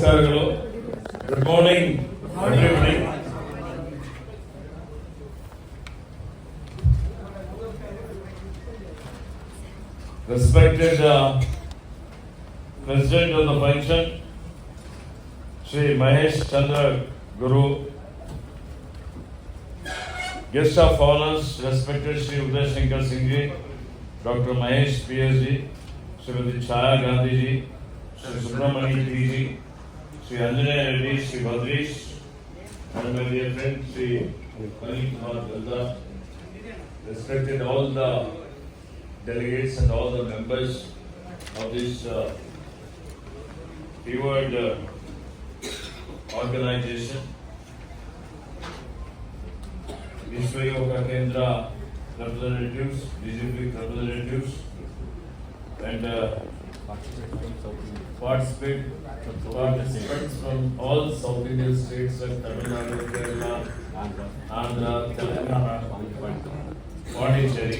Good morning, everybody. Respected uh, President of the function, Sri Mahesh Chandra Guru, guest of honors, respected Sri Uday Shankar Singh Ji, Dr. Mahesh P.S. Ji, Srimati Chaya Gandhi Ji, Sri Subramani Ji, Sri Anjanaya Reddy, Sri Badrish, and my dear friend Sri Pani Kumar Dalda, respected all the delegates and all the members of this uh, keyword uh, organization. Vishwa Yoga Kendra representatives, BJP representatives, and uh, participate, participants from all South Indian states like Tamil Nadu, Kerala, Andhra, Telangana, Pondicherry.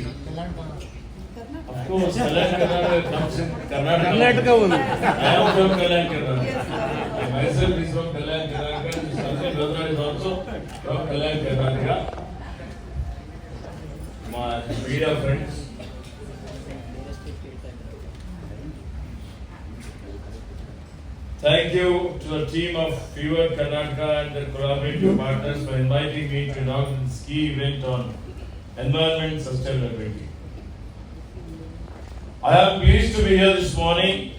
Of course, Telangana comes in Karnataka. Karnataka only. I am from Telangana. Myself is from Telangana, Sanjay Badra is also from Telangana. My media friends, Thank you to the team of Fever Karnataka and the collaborative partners for inviting me to inaugurate this key event on environment sustainability. I am pleased to be here this morning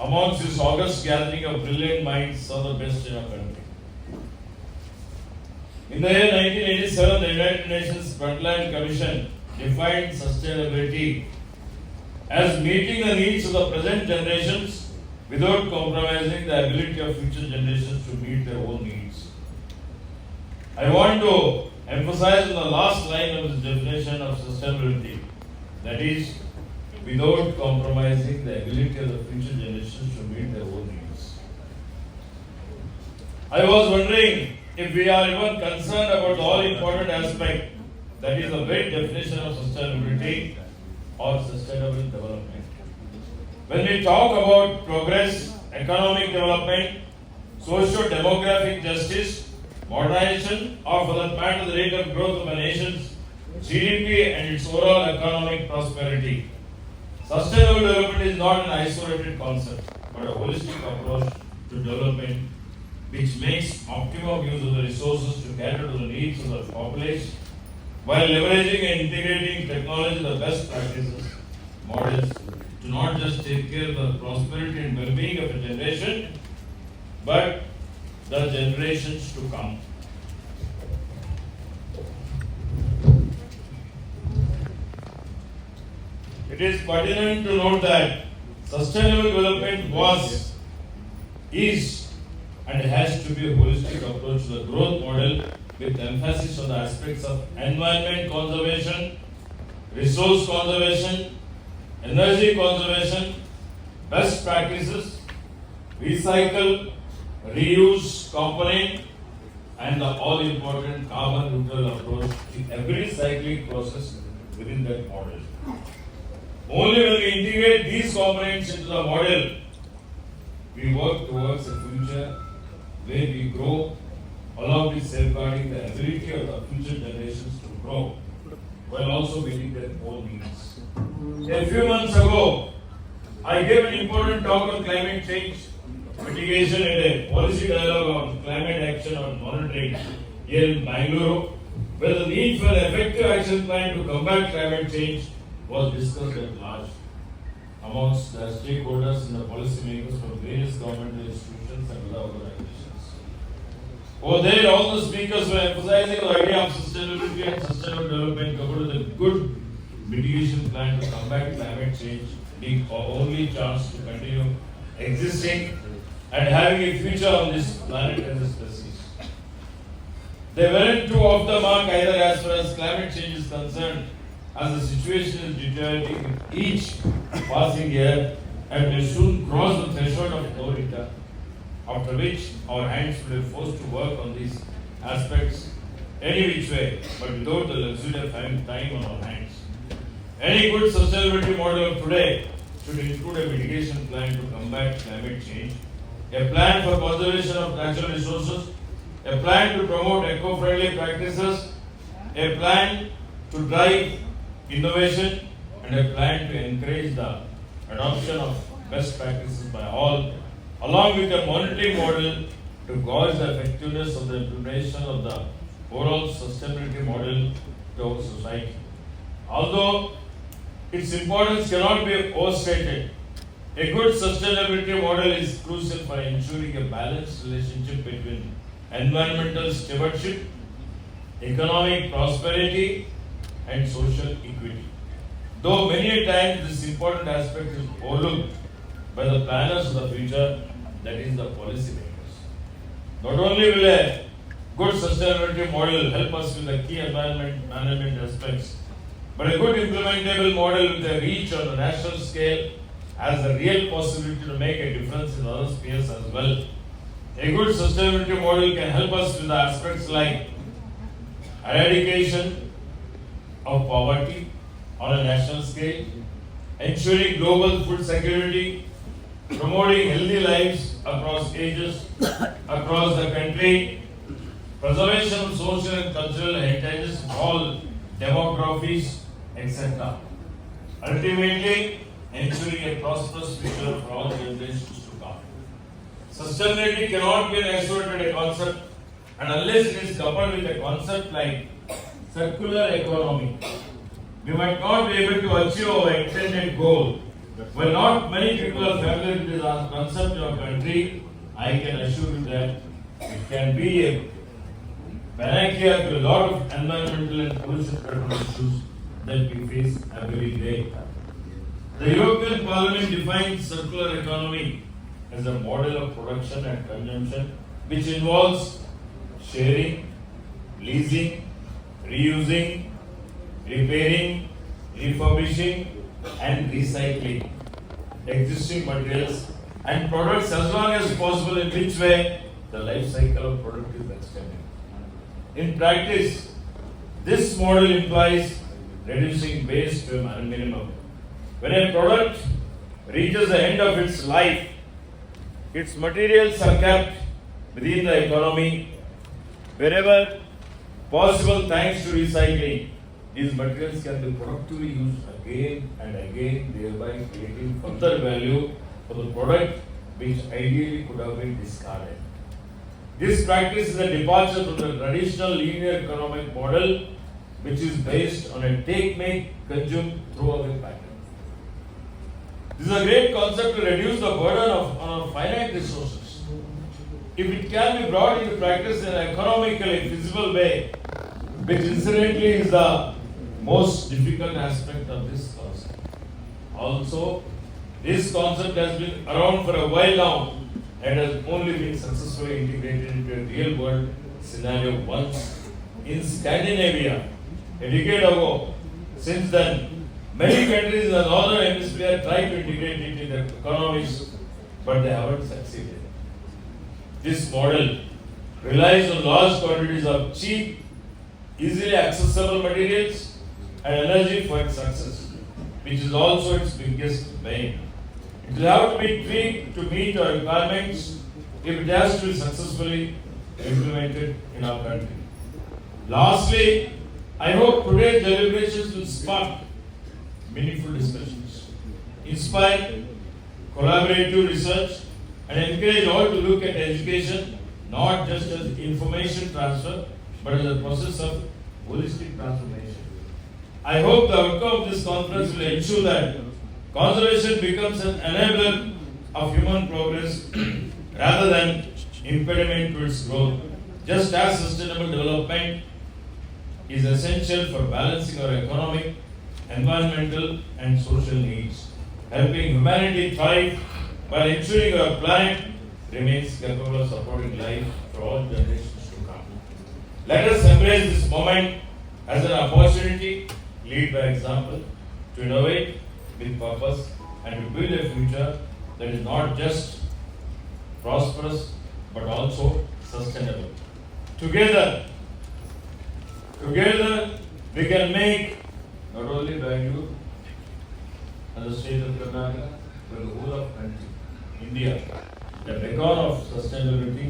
amongst this august gathering of brilliant minds of the best in our country. In the year 1987, the United Nations Frontline Commission defined sustainability as meeting the needs of the present generations without compromising the ability of future generations to meet their own needs. I want to emphasize on the last line of this definition of sustainability that is, without compromising the ability of the future generations to meet their own needs. I was wondering if we are even concerned about the all important aspect that is the very definition of sustainability or sustainable development. When we talk about progress, economic development, socio-demographic justice, modernization, or for that matter the rate of growth of a nation's GDP and its overall economic prosperity, sustainable development is not an isolated concept, but a holistic approach to development which makes optimum use of the resources to cater to the needs of the population while leveraging and integrating technology the best practices models not just take care of the prosperity and well-being of a generation, but the generations to come. It is pertinent to note that sustainable development was, is, and has to be a holistic approach to the growth model with emphasis on the aspects of environment conservation, resource conservation, energy conservation, best practices, recycle, reuse component, and the all important carbon neutral approach in every cycling process within that model. Only when we integrate these components into the model, we work towards a future where we grow along with safeguarding the ability of the future generations to grow while also meeting their own needs. A few months ago, I gave an important talk on climate change mitigation and a policy dialogue on climate action and monitoring here in Bangalore, where the need for an effective action plan to combat climate change was discussed at large amongst the stakeholders and the policymakers from various governmental institutions and other organizations. Over there, all the speakers were emphasizing the idea of sustainability and sustainable development coupled with a good mitigation plan to combat climate change being our only chance to continue existing and having a future on this planet as a species. They weren't too off the mark either as far as climate change is concerned, as the situation is deteriorating with each passing year and will soon cross the threshold of Dorita, after which our hands will be forced to work on these aspects any which way, but without the luxury of having time on our hands. Any good sustainability model of today should include a mitigation plan to combat climate change a plan for conservation of natural resources, a plan to promote eco-friendly practices, a plan to drive innovation, and a plan to encourage the adoption of best practices by all, along with a monitoring model to gauge the effectiveness of the implementation of the overall sustainability model to our society. Although its importance cannot be overstated, a good sustainability model is crucial for ensuring a balanced relationship between environmental stewardship, economic prosperity, and social equity. Though many times this important aspect is overlooked by the planners of the future, that is the policymakers. Not only will a good sustainability model help us with the key environment management aspects, but a good implementable model with a reach on the national scale has the real possibility to make a difference in other spheres as well. A good sustainability model can help us with aspects like eradication of poverty on a national scale, ensuring global food security, promoting healthy lives across ages, across the country, preservation of social and cultural heritages, all demographies, etc. Ultimately, ensuring a prosperous future for all generations to come. Sustainability cannot be an isolated concept, and unless it is coupled with a concept like circular economy, we might not be able to achieve our intended goal. While not many people are familiar with this concept in our country, I can assure you that it can be a panacea to a lot of environmental and pollution issues that we face every day. The European Parliament defines circular economy as a model of production and consumption which involves sharing, leasing, reusing, repairing, refurbishing, and recycling existing materials and products as long as possible in which way the life cycle of product is extended. In practice, this model implies reducing waste to a minimum. When a product reaches the end of its life, its materials are kept within the economy wherever possible thanks to recycling. These materials can be productively used again and again, thereby creating further value for the product which ideally could have been discarded. This practice is a departure from the traditional linear economic model, which is based on a take, make, consume, throw away pattern. This is a great concept to reduce the burden of on our finite resources. If it can be brought into practice in an economically feasible way, which incidentally is the most difficult aspect of this concept. Also, this concept has been around for a while now and has only been successfully integrated into a real world scenario once in Scandinavia a decade ago. Since then, many countries in the northern hemisphere tried to integrate it in their economies, but they haven't succeeded. This model relies on large quantities of cheap, easily accessible materials and energy for its success, which is also its biggest bane. It will have to be tweaked to meet our requirements if it has to be successfully implemented in our country. Lastly, I hope today's deliberations will spark meaningful discussions, inspire collaborative research, and encourage all to look at education not just as information transfer, but as a process of holistic transformation. I hope the outcome of this conference will ensure that conservation becomes an enabler of human progress rather than impediment to its growth. Just as sustainable development is essential for balancing our economic, environmental, and social needs, helping humanity thrive while ensuring our planet remains capable of supporting life for all generations to come. Let us embrace this moment as an opportunity, lead by example, to innovate with purpose and to build a future that is not just prosperous but also sustainable. Together, together we can make not only Bangalore and the state of Karnataka, but the whole of country, India, a beacon of sustainability,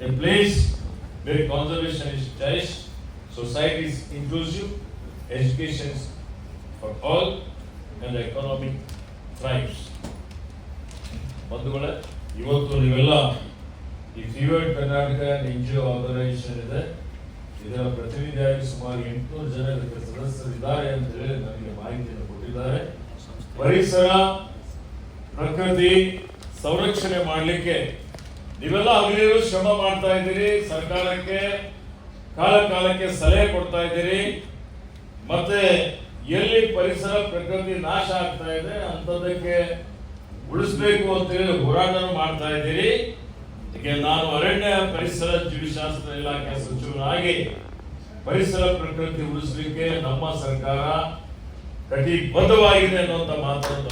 a place where conservation is cherished, society is inclusive, education is for all, and the economy thrives. ಬಂಧುಗಳೇ ಇವತ್ತು ನೀವೆಲ್ಲ ಈ ಫೀವರ್ಡ್ Karnataka N G O organisation ಇದೆ ಇದರ ಪ್ರತಿನಿಧಿಯಾಗಿ ಸುಮಾರು ಎಂಟುನೂರು ಜನ ಇದಕ್ಕೆ ಸದಸ್ಯರಿದ್ದಾರೆ ಅಂತ ಹೇಳಿ ನನಗೆ ಮಾಹಿತಿಯನ್ನು ಕೊಟ್ಟಿದ್ದಾರೆ. ಪರಿಸರ, ಪ್ರಕೃತಿ ಸಂರಕ್ಷಣೆ ಮಾಡಲಿಕ್ಕೆ ನೀವೆಲ್ಲ ಹಗಲಿರು ಶ್ರಮ ಮಾಡ್ತಾ ಇದ್ದೀರಿ. ಸರ್ಕಾರಕ್ಕೆ ಕಾಲ ಕಾಲಕ್ಕೆ ಸಲಹೆ ಕೊಡ್ತಾ ಇದ್ದೀರಿ. ಮತ್ತೆ ಎಲ್ಲಿ ಪರಿಸರ, ಪ್ರಕೃತಿ ನಾಶ ಆಗ್ತಾ ಇದೆ ಅಂಥದ್ದಕ್ಕೆ ಉಳಿಸ್ಬೇಕು ಅಂತ ಹೇಳಿ ಹೋರಾಟ ಮಾಡ್ತಾ ಇದ್ದೀರಿ. ನಾನು ಅರಣ್ಯ ಪರಿಸರ ಜೀವಿಶಾಸ್ತ್ರ ಇಲಾಖೆ ಸಚಿವರಾಗಿ ಪರಿಸರ ಪ್ರಕೃತಿ ಉಳಿಸಲಿಕ್ಕೆ ನಮ್ಮ ಸರ್ಕಾರ ಕಟಿಬದ್ಧವಾಗಿದೆ ಅನ್ನುವಂಥ ಮಾತನ್ನು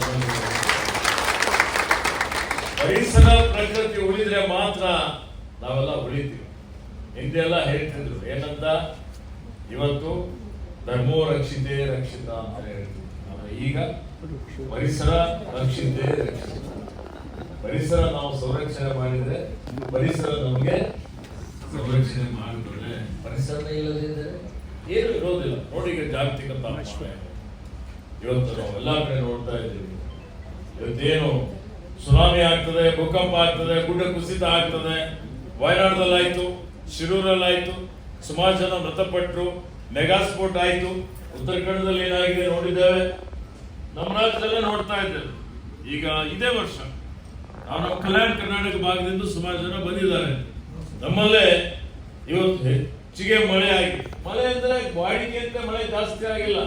ಪರಿಸರ ಪ್ರಕೃತಿ ಉಳಿದ್ರೆ ಮಾತ್ರ ನಾವೆಲ್ಲ ಉಳಿತೀವಿ. ಹಿಂದೆಲ್ಲ ಹೇಳ್ತಿದ್ರು, ಏನಂತ? ಇವತ್ತು ಧರ್ಮೋ ರಕ್ಷಿತೆ ರಕ್ಷಿತ ಅಂತ ಹೇಳ್ತಿದ್ರು. ಈಗ ಪರಿಸರ ರಕ್ಷಿತೆ ರಕ್ಷಿತ. ಪರಿಸರ ನಾವು ಸಂರಕ್ಷಣೆ ಮಾಡಿದ್ರೆ ಪರಿಸರ ನಮಗೆ ಸಂರಕ್ಷಣೆ ಮಾಡಿದ್ರೆ ಪರಿಸರ ಇಲ್ಲದಿದ್ದರೆ ಏನು ಇರೋದಿಲ್ಲ. ನೋಡಿ ಈಗ ಜಾಗತಿಕ ತಾಪಮಾನ. ಇವತ್ತು ನಾವು ಎಲ್ಲ ಕಡೆ ನೋಡ್ತಾ ಇದ್ದೀವಿ. ಇವತ್ತೇನು ಸುನಾಮಿ ಆಗ್ತದೆ, ಭೂಕಂಪ ಆಗ್ತದೆ, ಗುಡ್ಡ ಕುಸಿತ ಆಗ್ತದೆ. ವಯನಾಡದಲ್ಲಾಯ್ತು, ಶಿರೂರಲ್ಲಾಯ್ತು, ಸುಮಾರು ಜನ ಮೃತಪಟ್ಟರು ಮೆಗಾ ಆಯಿತು. ಕನ್ನಡದಲ್ಲಿ ಏನಾಗಿದೆ ನೋಡಿದ್ದೇವೆ? ನಮ್ಮ ರಾಜ್ಯದಲ್ಲೇ ನೋಡ್ತಾ ಇದ್ದೇವೆ. ಈಗ ಇದೇ ವರ್ಷ. ನಾವು ನಮ್ಮ ಕಲ್ಯಾಣ ಕರ್ನಾಟಕ ಭಾಗದಿಂದ ಸುಮಾರು ಜನ ಬಂದಿದ್ದಾರೆ. ನಮ್ಮಲ್ಲೇ ಇವತ್ತು ಹೆಚ್ಚಿಗೆ ಮಳೆ ಆಗಿದೆ. ಮಳೆ ಅಂದ್ರೆ ಅಂತ ಮಳೆ ಜಾಸ್ತಿ ಆಗಿಲ್ಲ.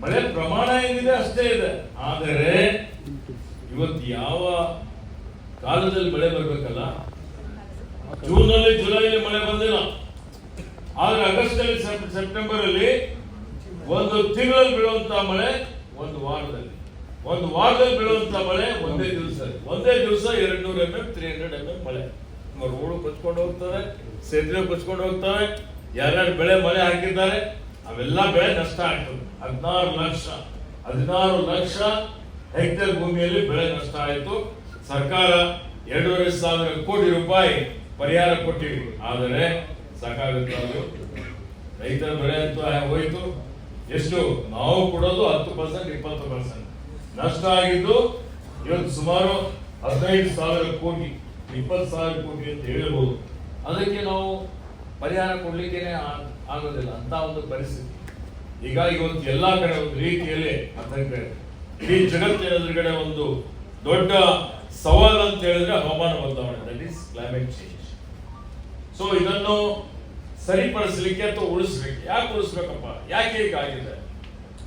ಮಳೆ ಪ್ರಮಾಣ ಏನಿದೆ ಅಷ್ಟೇ ಇದೆ. ಆದರೆ ಇವತ್ತು ಯಾವ ಕಾಲದಲ್ಲಿ ಮಳೆ ಬರಬೇಕಲ್ಲ? ಜೂನ್ನಲ್ಲಿ ಜುಲೈಲಿ ಮಳೆ ಬಂದಿಲ್ಲ. ಆದ್ರೆ ಆಗಸ್ಟ್ ಅಲ್ಲಿ ಸೆಪ್- ಸೆಪ್ಟೆಂಬರ್ ಅಲ್ಲಿ ಒಂದು ತಿಂಗಳಲ್ಲಿ ಬೀಳುವಂತ ಮಳೆ ಒಂದು ವಾರದಲ್ಲಿ. ಒಂದು ವಾರದಲ್ಲಿ ಬೀಳುವಂತ ಮಳೆ ಒಂದೇ ದಿವಸ. ಒಂದೇ ದಿವಸ ಎರಡ್ ನೂರ M M three hundred M M ಮಳೆ ರೋಡು ಕೊಚ್ಕೊಂಡು ಹೋಗ್ತವೆ ಸೇತುವೆ ಕೊಚ್ಕೊಂಡು ಹೋಗ್ತವೆ ಯಾರ್ಯಾರು ಬೆಳೆ ಮಳೆ ಹಾಕಿದ್ದಾರೆ, ಅವೆಲ್ಲ ಬೆಳೆ ನಷ್ಟ ಆಗ್ತದೆ ಹದಿನಾರು ಲಕ್ಷ ಹದಿನಾರು ಲಕ್ಷ ಹೆಕ್ಟೇರ್ ಭೂಮಿಯಲ್ಲಿ ಬೆಳೆ ನಷ್ಟ ಆಯಿತು. ಸರ್ಕಾರ ಎರಡೂವರೆ ಸಾವಿರ ಕೋಟಿ ರೂಪಾಯಿ ಪರಿಹಾರ ಕೊಟ್ಟಿವಿ ಆದರೆ ಸಾಕಾಗುತ್ತೆ ರೈತರ ಬೆಳೆ ಅಂತೂ ಹೋಯಿತು. ಎಷ್ಟು? ನಾವು ಕೊಡೋದು ಹತ್ತು ಪರ್ಸೆಂಟ್ ಇಪ್ಪತ್ತು ಪರ್ಸೆಂಟ್ ನಷ್ಟ ಆಗಿದ್ದು ಇವತ್ತು ಸುಮಾರು ಹದಿನೈದು ಸಾವಿರ ಕೋಟಿ, ಇಪ್ಪತ್ತು ಸಾವಿರ ಕೋಟಿ ಅಂತ ಹೇಳಬಹುದು. ಅದಕ್ಕೆ ನಾವು ಪರಿಹಾರ ಕೊಡ್ಲಿಕ್ಕೆ ಆಗೋದಿಲ್ಲ ಅಂತ ಒಂದು ಪರಿಸ್ಥಿತಿ. ಹೀಗಾಗಿ ಇವತ್ತು ಎಲ್ಲಾ ಕಡೆ ಒಂದು ರೀತಿಯಲ್ಲಿ ಆತಂಕ ಇದೆ. ಇಡೀ ಜಗತ್ತಿನ ಎದುರುಗಡೆ ಒಂದು ದೊಡ್ಡ ಸವಾಲು ಅಂತ ಹೇಳಿದ್ರೆ ಹವಾಮಾನ ಬದಲಾವಣೆ that is climate change so ಇದನ್ನು ಸರಿಪಡಿಸಲಿಕ್ಕೆ ಅಥವಾ ಉಳಿಸ್ಲಿಕ್ಕೆ ಯಾಕೆ ಉಳಿಸ್ಬೇಕಪ್ಪ? ಯಾಕೆ ಹೀಗಾಗಿದೆ?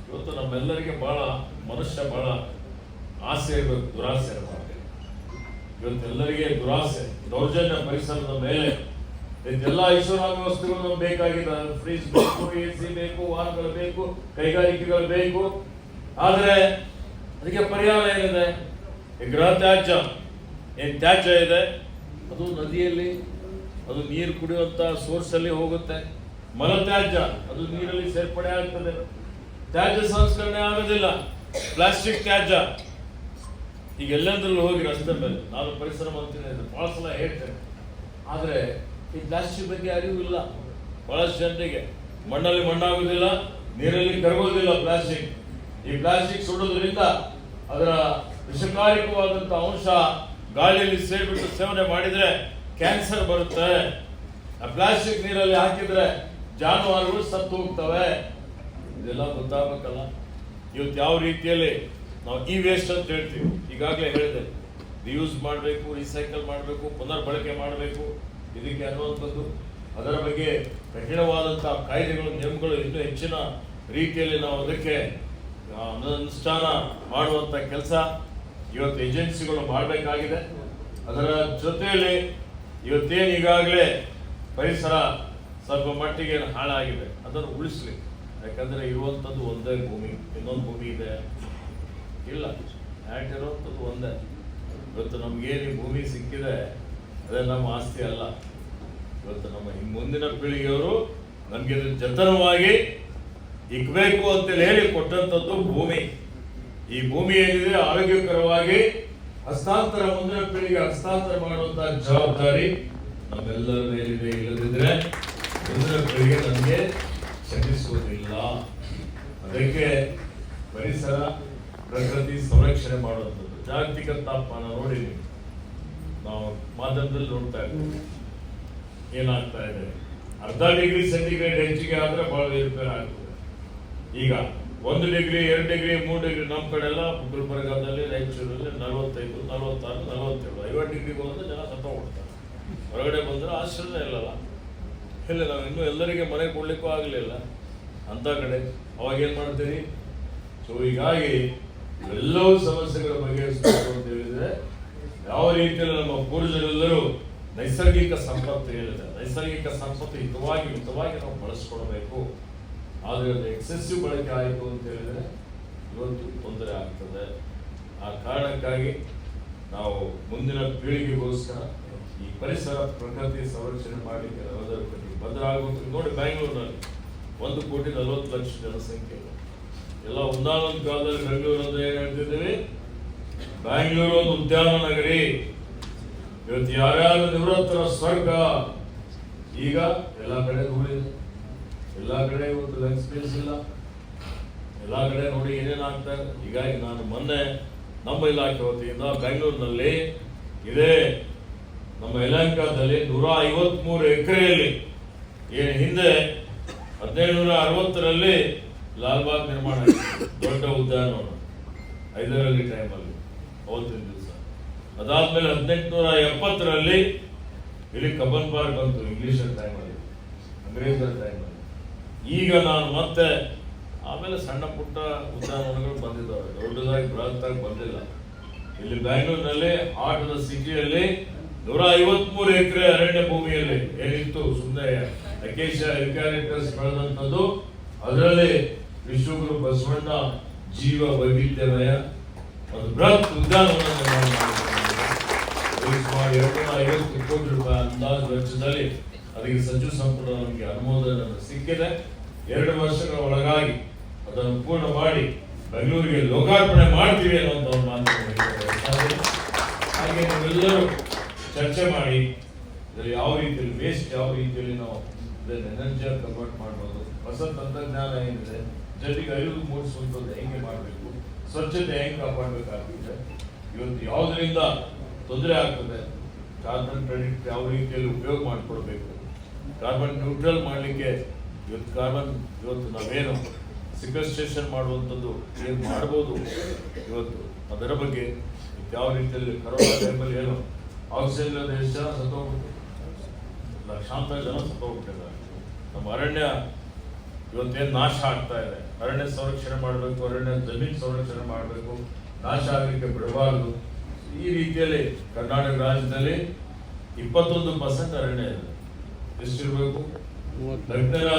ಇವತ್ತು ನಮ್ಮೆಲ್ಲರಿಗೆ ಬಹಳ ಮನುಷ್ಯ ಬಹಳ ಆಸೆ ಇರಬೇಕು, ದುರಾಸೆ ಇರಬಾರ್ದು. ಇವತ್ತೆಲ್ಲರಿಗೆ ದುರಾಸೆ, ದೌರ್ಜನ್ಯ ಪರಿಸರದ ಮೇಲೆ ಇದೆಲ್ಲ ಐಷಾರಾಮಿ ವಸ್ತುಗಳು ನಮ್ಗೆ ಬೇಕಾಗಿದೆ ಫ್ರಿಜ್ ಬೇಕು ಎ ಸಿ ಬೇಕು ವಾಹನಗಳು ಬೇಕು, ಕೈಗಾರಿಕೆಗಳು ಬೇಕು. ಆದರೆ ಅದಕ್ಕೆ ಪರಿಹಾರ ಏನಿದೆ? ಗೃಹ ತ್ಯಾಜ್ಯ ಏನ್ ತ್ಯಾಜ್ಯ ಇದೆ? ಅದು ನದಿಯಲ್ಲಿ, ಅದು ನೀರು ಕುಡಿಯುವಂತ ಸೋರ್ಸಲ್ಲಿ ಹೋಗುತ್ತೆ. ಮಲ ತ್ಯಾಜ್ಯ ಅದು ನೀರಲ್ಲಿ ಸೇರ್ಪಡೆ ಆಗ್ತದೆ. ತ್ಯಾಜ್ಯ ಸಂಸ್ಕರಣೆ ಆಗೋದಿಲ್ಲ. ಪ್ಲಾಸ್ಟಿಕ್ ತ್ಯಾಜ್ಯ. ಈಗ ಎಲ್ಲೆಂದ್ರಲ್ಲಿ ಹೋಗಿ ರಸ್ತೆ ಮೇಲೆ. ನಾನು ಪರಿಸರ ಮಂತ್ರಿ ಭಾಳ ಸಲ ಹೇಳ್ತೇನೆ. ಆದರೆ ಈ ಪ್ಲಾಸ್ಟಿಕ್ ಬಗ್ಗೆ ಅರಿವು ಇಲ್ಲ. ಬಹಳಷ್ಟು ಜನರಿಗೆ. ಮಣ್ಣಲ್ಲಿ ಮಣ್ಣಾಗೋದಿಲ್ಲ ನೀರಲ್ಲಿ ಕರಗೋದಿಲ್ಲ ಪ್ಲಾಸ್ಟಿಕ್. ಈ ಪ್ಲಾಸ್ಟಿಕ್ ಸುಡೋದ್ರಿಂದ ಅದರ ವಿಷಕಾರಿಕವಾದಂಥ ಅಂಶ ಗಾಳಿಯಲ್ಲಿ ಸೇರಿಬಿಟ್ಟು ಸೇವನೆ ಮಾಡಿದರೆ ಕ್ಯಾನ್ಸರ್ ಬರುತ್ತೆ. ಆ ಪ್ಲಾಸ್ಟಿಕ್ ನೀರಲ್ಲಿ ಹಾಕಿದ್ರೆ ಜಾನುವಾರುಗಳು ಸತ್ತು ಹೋಗ್ತವೆ. ಇದೆಲ್ಲ ಗೊತ್ತಾಗಬೇಕಲ್ಲ. ಇವತ್ತು ಯಾವ ರೀತಿಯಲ್ಲಿ ನಾವು ಇ ವೇಸ್ಟ್ ಅಂತ ಹೇಳ್ತೀವಿ. ಈಗಾಗಲೇ ಹೇಳಿದೆ ರಿಯೂಸ್ ಮಾಡಬೇಕು ರೀಸೈಕಲ್ ಮಾಡಬೇಕು, ಪುನರ್ಬಳಕೆ ಮಾಡಬೇಕು. ಇದಕ್ಕೆ ಅನ್ನುವಂಥದ್ದು. ಅದರ ಬಗ್ಗೆ ಕಠಿಣವಾದಂಥ ಕಾಯ್ದೆಗಳು, ನಿಯಮಗಳು ಇನ್ನೂ ಹೆಚ್ಚಿನ ರೀತಿಯಲ್ಲಿ ನಾವು ಅದಕ್ಕೆ ಅನುಷ್ಠಾನ ಮಾಡುವಂಥ ಕೆಲಸ ಇವತ್ತು ಏಜೆನ್ಸಿಗಳು ಮಾಡಬೇಕಾಗಿದೆ. ಅದರ ಜೊತೆಯಲ್ಲಿ ಇವತ್ತೇನು ಈಗಾಗಲೇ ಪರಿಸರ ಸ್ವಲ್ಪ ಮಟ್ಟಿಗೆ ಹಾಳಾಗಿದೆ. ಅದನ್ನು ಉಳಿಸ್ಲಿಕ್ಕೆ ಯಾಕಂದ್ರೆ ಇರುವಂಥದ್ದು ಒಂದೇ ಭೂಮಿ, ಇನ್ನೊಂದು ಭೂಮಿ ಇದೆ. ಇಲ್ಲ ಆ್ಯಕ್ಟ್ ಇರುವಂಥದ್ದು ಒಂದೇ. ಇವತ್ತು ನಮ್ಗೇನು ಈ ಭೂಮಿ ಸಿಕ್ಕಿದೆ, ಅದೇ ನಮ್ಮ ಆಸ್ತಿ ಅಲ್ಲ. ಇವತ್ತು ನಮ್ಮ ಮುಂದಿನ ಪೀಳಿಗೆಯವರು ನಮಗೆ ಜತನವಾಗಿ ಇಕ್ಬೇಕು ಅಂತೇಳಿ ಹೇಳಿ ಕೊಟ್ಟಂಥದ್ದು ಭೂಮಿ. ಈ ಭೂಮಿ ಏನಿದೆ, ಆರೋಗ್ಯಕರವಾಗಿ ಹಸ್ತಾಂತರ ಮುಂದಿನ ಪೀಳಿಗೆ ಹಸ್ತಾಂತರ ಮಾಡುವಂತ ಜವಾಬ್ದಾರಿ ನಮ್ಮೆಲ್ಲರ ಮೇಲಿದೆ. ಇಲ್ಲದಿದ್ರೆ ಮುಂದಿನ ಪೀಳಿಗೆ ನಮಗೆ ಕ್ಷಮಿಸುವುದಿಲ್ಲ ಅದಕ್ಕೆ ಪರಿಸರ, ಪ್ರಕೃತಿ ಸಂರಕ್ಷಣೆ ಮಾಡುವಂಥದ್ದು. ಜಾಗತಿಕ ತಾಪಮಾನ ನೋಡಿ ನಾವು ಮಾಧ್ಯಮದಲ್ಲಿ ನೋಡ್ತಾ ಇದ್ದೀವಿ ಏನಾಗ್ತಾ ಇದೆ? ಅರ್ಧ ಡಿಗ್ರಿ ಸೆಂಟಿಗ್ರೇಡ್ ಹೆಚ್ಚಿಗೆ ಆದ್ರೆ ಬಹಳ ಏರುಪೇರು ಆಗ್ತದೆ. ಈಗ ಒಂದು ಡಿಗ್ರಿ, ಎರಡು ಡಿಗ್ರಿ, ಮೂರು ಡಿಗ್ರಿ ನಮ್ಮ ಕಡೆ ಎಲ್ಲ ಗುಲ್ಬರ್ಗಾದಲ್ಲಿ, ರಾಯಚೂರಲ್ಲಿ ನಲವತ್ತೈದು, ನಲವತ್ತಾರು, ನಲವತ್ತೇಳು, ಐವತ್ತು ಡಿಗ್ರಿ ಹೋದ್ರೆ ಜನ ಸತ್ತ ಹೋಗ್ತಾರೆ ಹೊರಗಡೆ ಬಂದ್ರೆ ಆಶ್ಚರ್ಯ ಇಲ್ಲಲ್ಲ. ಇಲ್ಲ ನಾವು ಇನ್ನೂ ಎಲ್ಲರಿಗೆ ಮನೆ ಕೊಡಲಿಕ್ಕೂ ಆಗಲಿಲ್ಲ ಅಂತ ಕಡೆ, ಅವಾಗ ಏನು ಮಾಡ್ತೀರಿ? ಸೊ ಹೀಗಾಗಿ ಎಲ್ಲವೂ ಸಮಸ್ಯೆಗಳ ಬಗೆಹರಿಸಬೇಕು ಅಂತ ಹೇಳಿದರೆ, ಯಾವ ರೀತಿಯಲ್ಲಿ ನಮ್ಮ ಪೂರ್ವಜರೆಲ್ಲರೂ ನೈಸರ್ಗಿಕ ಸಂಪತ್ತು ಏನಿದೆ ನೈಸರ್ಗಿಕ ಸಂಪತ್ತು ಹಿತವಾಗಿ ಹಿತವಾಗಿ ನಾವು ಬಳಸ್ಕೊಳ್ಬೇಕು. ಆದರೆ ಅದು ಎಕ್ಸೆಸಿವ್ ಬಳಕೆ ಆಯಿತು ಅಂತ ಹೇಳಿದ್ರೆ ಇವತ್ತು ತೊಂದರೆ ಆಗ್ತದೆ. ಆ ಕಾರಣಕ್ಕಾಗಿ ನಾವು ಮುಂದಿನ ಪೀಳಿಗೆಗೋಸ್ಕರ ಈ ಪರಿಸರ ಪ್ರಕೃತಿ ಸಂರಕ್ಷಣೆ ಮಾಡಲಿಕ್ಕೆ ನಾವೆಲ್ಲರೂ ಬದ್ಧರಾಗಬೇಕು ನೋಡಿ ಬ್ಯಾಂಗ್ಳೂರಿನಲ್ಲಿ ಒಂದು ಕೋಟಿ ನಲವತ್ತು ಲಕ್ಷ ಜನಸಂಖ್ಯೆ ಎಲ್ಲ ಒಂದಾನೊಂದು ಕಾಲದಲ್ಲಿ ಬೆಂಗಳೂರು ಅಂತ ಏನು ಹೇಳ್ತಿದ್ದೀವಿ? ಬ್ಯಾಂಗ್ಳೂರು ಒಂದು ಉದ್ಯಾನ ನಗರಿ. ಇವತ್ತು ಯಾರ್ಯಾರು ನಿವೃತ್ತರ ಸ್ವರ್ಗ? ಈಗ ಎಲ್ಲ ಕಡೆ ನೋಡಿದೆ ಎಲ್ಲ ಕಡೆ ಒಂದು ಲಂಗ್ ಸ್ಪೇಸ್ ಇಲ್ಲ. ಎಲ್ಲ ಕಡೆ ನೋಡಿ ಏನೇನು ಇದೆ. ಹೀಗಾಗಿ ನಾನು ಮೊನ್ನೆ ನಮ್ಮ ಇಲಾಖೆ ವತಿಯಿಂದ ಬೆಂಗಳೂರಿನಲ್ಲಿ ಇದೇ. ನಮ್ಮ ಯಲಹಂಕದಲ್ಲಿ ನೂರ ಐವತ್ಮೂರು ಎಕರೆಯಲ್ಲಿ ಏನು ಹಿಂದೆ ಹದಿನೈದುನೂರ ಅರವತ್ತರಲ್ಲಿ ಲಾಲ್ಬಾಗ್ ನಿರ್ಮಾಣ ದೊಡ್ಡ ಉದ್ಯಾನವನ. ಐದರಲ್ಲಿ ಟೈಮಲ್ಲಿ, ಅವತ್ತಿನ ದಿವಸ. ಅದಾದ್ಮೇಲೆ ಹದಿನೆಂಟುನೂರ ಎಪ್ಪತ್ತರಲ್ಲಿ ಇಲ್ಲಿ ಕಬ್ಬನ್ ಪಾರ್ಕ್ ಬಂತು ಇಂಗ್ಲಿಷ್ ಟೈಮಲ್ಲಿ, ಅಂಗ್ರೇಜರ ಟೈಮಲ್ಲಿ. ಈಗ ನಾನು ಮತ್ತೆ ಆಮೇಲೆ ಸಣ್ಣ ಪುಟ್ಟ ಉದ್ಯಾನವನಗಳು ಬಂದಿದ್ದಾವೆ. ದೊಡ್ಡದಾಗಿ ಬೃಹತ್ತಾಗಿ ಬಂದಿಲ್ಲ. ಇಲ್ಲಿ ಬ್ಯಾಂಗ್ಳೂರಿನಲ್ಲಿ, ಆಟದ ಸಿಟಿಯಲ್ಲಿ ನೂರ ಐವತ್ಮೂರು ಎಕರೆ ಅರಣ್ಯ ಭೂಮಿಯಲ್ಲಿ ಏನಿತ್ತು ಸುಮ್ಮನೆ ಅಕೇಶ ಯುಕ್ಯಾಲಿಟಸ್ ಬೆಳೆದಂಥದ್ದು ಅದರಲ್ಲಿ ವಿಶ್ವಗುರು ಬಸವಣ್ಣ ಜೀವ ವೈವಿಧ್ಯಮಯ ಒಂದು ಬೃಹತ್ ಉದ್ಯಾನವನ್ನು ಎರಡು ಕೋಟಿ ರೂಪಾಯಿ ಅಂದಾಜು ವೆಚ್ಚದಲ್ಲಿ ಅದಕ್ಕೆ ಸಚಿವ ಸಂಪುಟ ನಮಗೆ ಅನುಮೋದನೆ ಸಿಕ್ಕಿದೆ ಎರಡು ವರ್ಷಗಳ ಒಳಗಾಗಿ ಅದನ್ನು ಪೂರ್ಣ ಮಾಡಿ ಬೆಂಗಳೂರಿಗೆ ಲೋಕಾರ್ಪಣೆ ಮಾಡ್ತೀವಿ ಅನ್ನೋ ಒಂದು ಮಾತುಕತೆ. ಹಾಗೆ ನೀವೆಲ್ಲರೂ ಚರ್ಚೆ ಮಾಡಿ ಯಾವ ರೀತಿಯಲ್ಲಿ ವೇಸ್ಟ್ ಯಾವ ರೀತಿಯಲ್ಲಿ ನಾವು ಇದನ್ನು ಎನರ್ಜಿಯಾಗಿ ಕನ್ವರ್ಟ್ ಮಾಡ್ಬೋದು. ಹೊಸ ತಂತ್ರಜ್ಞಾನ ಏನಿದೆ ಜನರಿಗೆ ಅರಿವು ಮೂಡಿಸುವಂಥದ್ದು ಹೆಂಗೆ ಮಾಡಬೇಕು. ಸ್ವಚ್ಛತೆ ಹೆಂಗೆ ಕಾಪಾಡಬೇಕಾಗಿದೆ ಇವತ್ತು ಯಾವುದರಿಂದ ತೊಂದರೆ ಆಗ್ತದೆ? ಕಾರ್ಬನ್ ಕ್ರೆಡಿಟ್ ಯಾವ ರೀತಿಯಲ್ಲಿ ಉಪಯೋಗ ಮಾಡಿಕೊಡ್ಬೇಕು? ಕಾರ್ಬನ್ ನ್ಯೂಟ್ರಲ್ ಮಾಡಲಿಕ್ಕೆ ಇವತ್ತು ಕಾರ್ಬನ್ ಇವತ್ತು ನಾವೇನು ಸಿಕ್ವೆಸ್ಟ್ರೇಷನ್ ಮಾಡುವಂಥದ್ದು ಏನು ಮಾಡ್ಬೋದು? ಇವತ್ತು ಅದರ ಬಗ್ಗೆ ಯಾವ ರೀತಿಯಲ್ಲಿ ಕರೋನಾ ಟೈಮಲ್ಲಿ ಏನು? ಆಕ್ಸಿಜನ್ ದೇಶ ಸತ್ತೋಗ್ಬಿಟ್ಟು ಲಕ್ಷಾಂತರ ಜನ ಸತ್ತೋಗ್ಬಿಟ್ಟಿದ್ದಾರೆ. ನಮ್ಮ ಅರಣ್ಯ ಇವತ್ತೇನು ನಾಶ ಆಗ್ತಾ ಇದೆ. ಅರಣ್ಯ ಸಂರಕ್ಷಣೆ ಮಾಡಬೇಕು, ಅರಣ್ಯ ಜಮೀನು ಸಂರಕ್ಷಣೆ ಮಾಡಬೇಕು, ನಾಶ ಆಗಲಿಕ್ಕೆ ಬಿಡಬಾರದು. ಈ ರೀತಿಯಲ್ಲಿ ಕರ್ನಾಟಕ ರಾಜ್ಯದಲ್ಲಿ ಇಪ್ಪತ್ತೊಂದು ಪರ್ಸೆಂಟ್ ಅರಣ್ಯ ಇದೆ. ಎಷ್ಟಿರಬೇಕು? ತಜ್ಞರ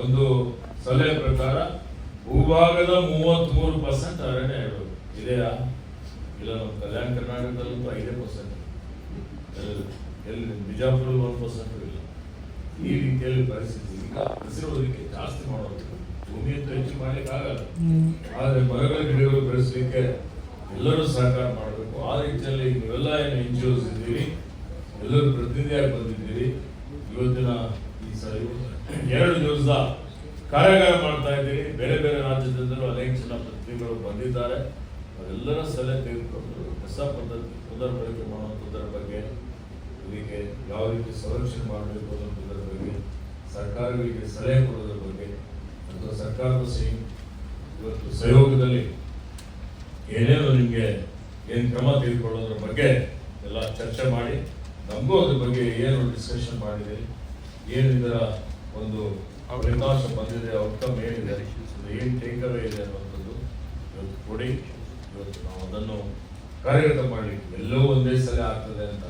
ಒಂದು ಸಲಹೆ ಪ್ರಕಾರ ಭೂಭಾಗದ ಮೂವತ್ತ್ಮೂರು ಪರ್ಸೆಂಟ್ ಅರಣ್ಯ ಇರಬೇಕು. ಇದೆಯಾ? ಇಲ್ಲ, ನಮ್ಮ ಕಲ್ಯಾಣ ಕರ್ನಾಟಕದಲ್ಲಂತೂ ಐದೇ ಪರ್ಸೆಂಟ್. ಎಲ್ಲಿ? ಬಿಜಾಪುರಲ್ಲಿ ಒಂದು ಪರ್ಸೆಂಟ್ ಈ ರೀತಿಯಲ್ಲಿ ಪರಿಸ್ಥಿತಿ ಹಸಿರುವುದಕ್ಕೆ ಜಾಸ್ತಿ ಮಾಡೋದು ಭೂಮಿ ಅಂತ ಹೆಚ್ಚು ಮಾಡಲಿಕ್ಕೆ ಆಗಲ್ಲ ಆದ್ರೆ ಮರಗಳ ಗಿಡಗಳು ಬೆಳೆಸಲಿಕ್ಕೆ ಎಲ್ಲರೂ ಸಹಕಾರ ಮಾಡಬೇಕು. ಆ ರೀತಿಯಲ್ಲಿ ನೀವೆಲ್ಲ ಏನು ಎನ್ ಜಿ ಓಸ್ ಇದ್ದೀರಿ ಎಲ್ಲರೂ ಪ್ರತಿನಿಧಿಯಾಗಿ ಬಂದಿದ್ದೀರಿ. ಇವತ್ತಿನ ಈ ಸರಿ ಎರಡು ದಿವಸ ಕಾರ್ಯಾಗಾರ ಮಾಡ್ತಾ ಇದ್ದೀರಿ. ಬೇರೆ ಬೇರೆ ರಾಜ್ಯದಿಂದಲೂ ಅನೇಕ ಜನ ಪ್ರತಿನಿಧಿಗಳು ಬಂದಿದ್ದಾರೆ. ಅವರೆಲ್ಲರ ಸಲಹೆ ತೆಗೆದುಕೊಂಡು ಹೊಸ ಪದ್ಧತಿ ಪುನರ್ಬಳಕೆ ಮಾಡುವಂಥದ್ದರ ಬಗ್ಗೆ ಇಲ್ಲಿಗೆ ಯಾವ ರೀತಿ ಸಂರಕ್ಷಣೆ ಮಾಡಬೇಕು ಅನ್ನೋದು ಸರ್ಕಾರಗಳಿಗೆ ಸಲಹೆ ಕೊಡೋದ್ರ ಬಗ್ಗೆ ಅಥವಾ ಸರ್ಕಾರದ ಸಹಿ ಇವತ್ತು ಸಹಯೋಗದಲ್ಲಿ ಏನೇನು ನಿಮಗೆ ಏನು ಕ್ರಮ ತೆಗೆದುಕೊಳ್ಳೋದ್ರ ಬಗ್ಗೆ ಎಲ್ಲ ಚರ್ಚೆ ಮಾಡಿ, ನಮಗೂ ಅದ್ರ ಬಗ್ಗೆ ಏನು ಡಿಸ್ಕಷನ್ ಮಾಡಿದೆ. ಏನು ಒಂದು ಫಲಿತಾಂಶ ಬಂದಿದೆ ಔಟ್ಕಮ್ ಏನಿದೆ, ಏನು ಟೇಕ್ ಇದೆ ಅನ್ನುವಂಥದ್ದು ಇವತ್ತು ಕೊಡಿ. ಇವತ್ತು ನಾವು ಅದನ್ನು ಕಾರ್ಯಗತ ಮಾಡಿ, ಎಲ್ಲವೂ ಒಂದೇ ಸಲ ಆಗ್ತದೆ ಅಂತ.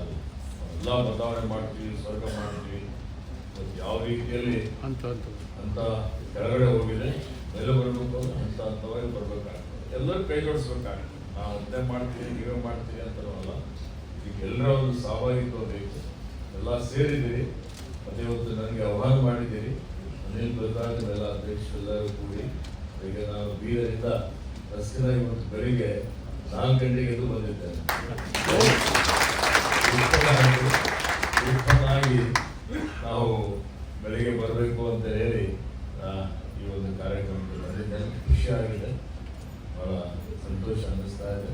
ಎಲ್ಲ ಬದಲಾವಣೆ ಮಾಡ್ತೀವಿ, ಸ್ವರ್ಗ ಮಾಡ್ತೀವಿ. ಯಾವ ರೀತಿಯಲ್ಲಿ ಅಂತ ಅಂತ. ಅಂತ ಕೆಳಗಡೆ ಹೋಗಿದೆ ಮೇಲೆ ಬರಬೇಕು ಅಂತ ಹಂತವಾಗಿ ಬರ್ಬೇಕಾಗ್ತದೆ. ಎಲ್ಲರೂ ಕೈ ಜೋಡಿಸ್ಬೇಕಾಗ್ತದೆ ನಾವು ಒಬ್ಬನೇ ಮಾಡ್ತೀವಿ ನೀವೇ ಮಾಡ್ತೀವಿ ಅಂತ ಅಲ್ಲ. ಎಲ್ಲರ ಒಂದು ಸಹಭಾಗಿತ್ವ ಬೇಕು. ಎಲ್ಲ ಸೇರಿದ್ದೀರಿ. ಅದೇ ಒಂದು ನನಗೆ ಆಹ್ವಾನ ಮಾಡಿದ್ದೀರಿ. ಅನಿಲ್ ಎಲ್ಲ ಅಧ್ಯಕ್ಷರೆಲ್ಲರೂ ಕೂಡಿ. ಈಗ ನಾನು ಬೀದರಿಂದ ರಸ್ತಿನ ಒಂದು ಬೆಳಿಗ್ಗೆ ನಾಲ್ಕು ಗಂಟೆಗೆ ಎದ್ದು ಬಂದಿದ್ದೇನೆ. ಉತ್ಪನ್ನಾಗಿ ಉತ್ಪನ್ನಾಗಿ ನಾವು ಬೆಳಿಗ್ಗೆ ಬರಬೇಕು ಅಂತ ಹೇಳಿ ಈ ಒಂದು ಕಾರ್ಯಕ್ರಮಕ್ಕೆ ಬಂದಿದ್ದೇನೆ. ಖುಷಿಯಾಗಿದೆ ಬಹಳ ಸಂತೋಷ ಅನ್ನಿಸ್ತಾ ಇದೆ.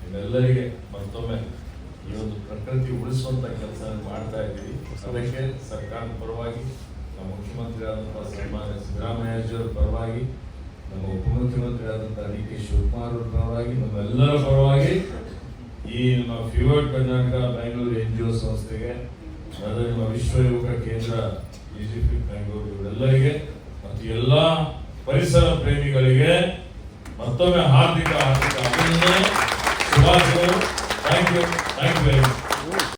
ನಿಮ್ಮೆಲ್ಲರಿಗೆ ಮತ್ತೊಮ್ಮೆ ಈ ಒಂದು ಪ್ರಕೃತಿ ಉಳಿಸುವಂತ ಕೆಲಸ ಮಾಡ್ತಾ ಇದ್ದೀವಿ ಅದಕ್ಕೆ ಸರ್ಕಾರದ ಪರವಾಗಿ, ನಮ್ಮ ಮುಖ್ಯಮಂತ್ರಿ ಆದಂತಹ ಸನ್ಮಾನ್ಯ ಸಿದ್ದರಾಮಯ್ಯಜಿಯವರ ಪರವಾಗಿ, ನಮ್ಮ ಉಪಮುಖ್ಯಮಂತ್ರಿ ಆದಂತಹ ಡಿ ಕೆ ಶಿವಕುಮಾರ್ ಪರವಾಗಿ, ನಮ್ಮೆಲ್ಲರ ಪರವಾಗಿ ಈ ನಮ್ಮ FEVORD Karnataka Bengaluru N G O ಸಂಸ್ಥೆಗೆ ಅದೇ ನಮ್ಮ ವಿಶ್ವ ಯುವಕ ಕೇಂದ್ರ ಪಿ ಬೆಂಗಳೂರು ಇವರೆಲ್ಲರಿಗೆ ಮತ್ತು ಎಲ್ಲ ಪರಿಸರ ಪ್ರೇಮಿಗಳಿಗೆ ಮತ್ತೊಮ್ಮೆ ಹಾರ್ದಿಕ ಹಾರ್ದಿಕ ಅಭಿನಂದನೆ. ಶುಭಾಶಯಗಳು. Thank you thank you very much